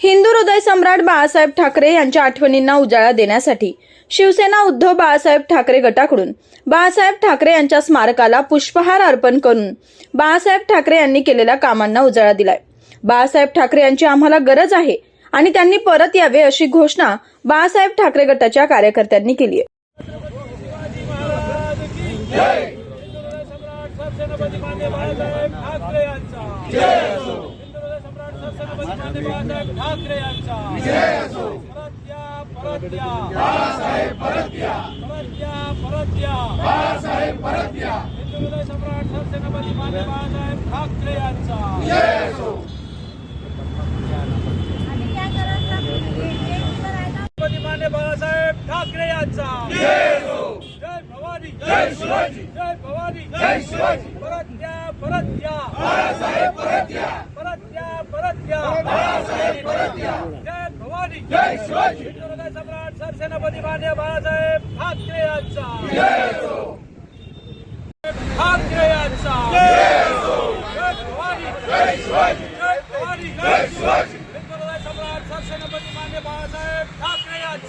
हिंदू हृदय सम्राट बाळासाहेब ठाकरे यांच्या आठवणींना उजाळा देण्यासाठी शिवसेना उद्धव बाळासाहेब ठाकरे गटाकडून बाळासाहेब ठाकरे यांच्या स्मारकाला पुष्पहार अर्पण करून बाळासाहेब ठाकरे यांनी केलेल्या कामांना उजाळा दिलाय बाळासाहेब ठाकरे यांची आम्हाला गरज आहे आणि त्यांनी परत यावे अशी घोषणा बाळासाहेब ठाकरे गटाच्या कार्यकर्त्यांनी केली आहे सम्राट सरसेनापती मान्य बाळासाहेब ठाकरे यांचा. हिंदुराज सम्राट सरसेनापती मान्य बाळासाहेब परत या परत या परत या परत या हिंदुराज सम्राट सरसेनापती मान्य बाळासाहेब ठाकरे यांचा मान्य बाळासाहेब ठाकरे यांचा. जय भवानी जय शिवाजी. जय भवानी जय शिवाजी. परत या परत या बाळासाहेब परत या परत या परत या बाळासाहेब परत या जय भवानी जय शिवाजी सम्राट सरसेनापती मान्य बाळासाहेब ठाकरे यांचा ठाकरे यांचा जय भवानी जय शिवाजी जय भवानी जय शिवाजी सम्राट सरसेनापती मान्य बाळासाहेब ठाकरे यांचा